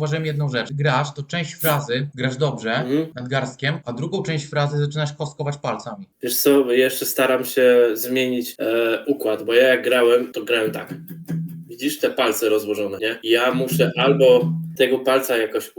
zauważyłem jedną rzecz. Grasz, to część frazy grasz dobrze, Mhm. nadgarstkiem, a drugą część frazy zaczynasz kostkować palcami. Wiesz co, jeszcze staram się zmienić e, układ, bo ja jak grałem, to grałem tak. Widzisz te palce rozłożone, nie? Ja muszę albo tego palca jakoś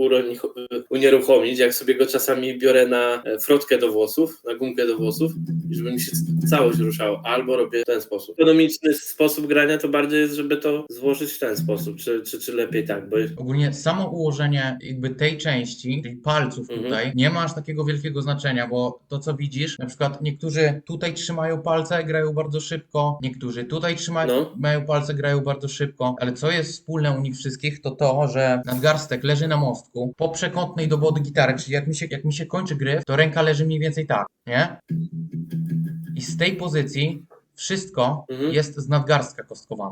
unieruchomić, jak sobie go czasami biorę na e, frotkę do włosów, na gumkę do włosów, i żeby mi się całość ruszała, albo robię w ten sposób. Ekonomiczny sposób grania to bardziej jest, żeby to złożyć w ten sposób, czy, czy, czy lepiej tak, bo Ogólnie samo ułożenie jakby tej części, czyli palców Mhm. tutaj, nie ma aż takiego wielkiego znaczenia, bo to co widzisz, na przykład niektórzy tutaj trzymają palce, grają bardzo szybko, niektórzy tutaj trzymają No. mają palce, grają bardzo szybko, ale co jest wspólne u nich wszystkich, to to, że nadgarstek leży na mostku, po przekątnej do wody gitary, czyli jak mi, się, jak mi się kończy gryf, to ręka leży mniej więcej tak, nie? I z tej pozycji wszystko Mhm. jest z nadgarstka kostkowane.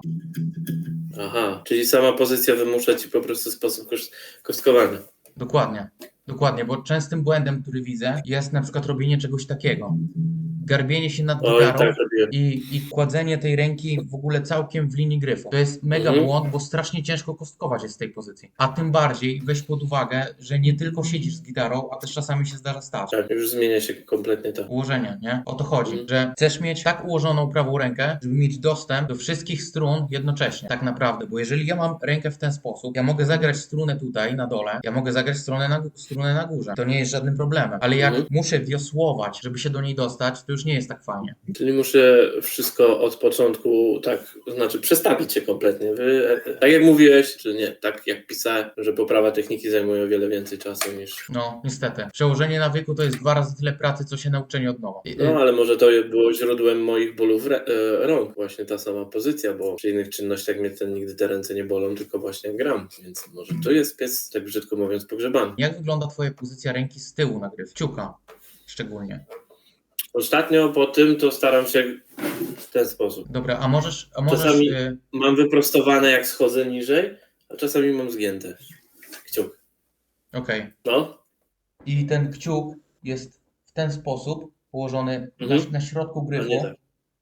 aha, czyli sama pozycja wymusza ci po prostu sposób kos- kostkowania. Dokładnie, dokładnie, bo częstym błędem, który widzę, jest na przykład robienie czegoś takiego. Garbienie się nad gitarą tak robiłem. i, i kładzenie tej ręki w ogóle całkiem w linii gryfu. To jest mega Mhm. błąd, bo strasznie ciężko kostkować jest z tej pozycji. A tym bardziej weź pod uwagę, że nie tylko siedzisz z gitarą, a też czasami się zdarza stać. Tak, już zmienia się kompletnie to. Ułożenie, nie? O to chodzi, Mhm. że chcesz mieć tak ułożoną prawą rękę, żeby mieć dostęp do wszystkich strun jednocześnie, tak naprawdę, bo jeżeli ja mam rękę w ten sposób, ja mogę zagrać strunę tutaj na dole, ja mogę zagrać stronę na, strunę na górze, to nie jest żadnym problemem, ale jak Mhm. muszę wiosłować, żeby się do niej dostać, to już nie jest tak fajnie. Czyli muszę wszystko od początku, tak, znaczy przestawić się kompletnie. Wy, tak jak mówiłeś, czy nie, tak jak pisałem, że poprawa techniki zajmuje o wiele więcej czasu niż. No, niestety. Przełożenie nawyku to jest dwa razy tyle pracy, co się nauczenie od nowa. No, ale może to było źródłem moich bólów re, e, rąk, właśnie ta sama pozycja, bo przy innych czynnościach mnie ten, nigdy te ręce nie bolą, tylko właśnie gram, więc może to jest pies, tak brzydko mówiąc, pogrzebany. Jak wygląda twoja pozycja ręki z tyłu na gryf? Kciuka szczególnie. Ostatnio po tym to staram się w ten sposób. Dobra, a możesz, a możesz Czasami- y, Mam wyprostowane jak schodzę niżej, a czasami mam zgięte. Kciuk. okej. No, I ten kciuk jest w ten sposób położony Mhm. na, na środku gryfu tak.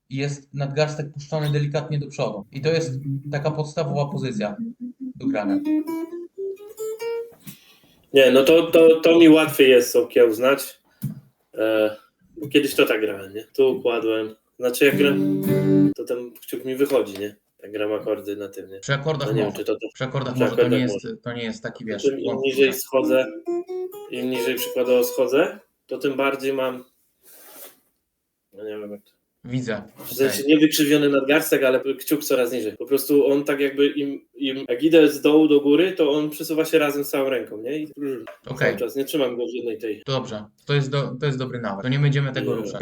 i jest nadgarstek puszczony delikatnie do przodu. I to jest taka podstawowa pozycja do grania. Nie, no to, to, to mi łatwiej jest okiełznać. E, bo kiedyś to tak grałem, nie? Tu układłem. Znaczy jak gram, to ten kciuk mi wychodzi, nie? Jak gram akordy na tym, nie? Przy akordach No nie wiem, może. czy to, to Przy akordach przy może to nie, jest, to nie jest taki wiesz. Im, niżej schodzę, im niżej przykładowo schodzę, to tym bardziej mam. No nie wiem jak to. Widzę. Sensie nie wykrzywiony nadgarstek, ale kciuk coraz niżej. Po prostu on tak jakby im, im jak idę z dołu do góry, to on przesuwa się razem z całą ręką, nie? I Okej, cały czas nie trzymam go w jednej tej. dobrze. To jest, do, to jest dobry nawet. To nie będziemy tego Nie. ruszać.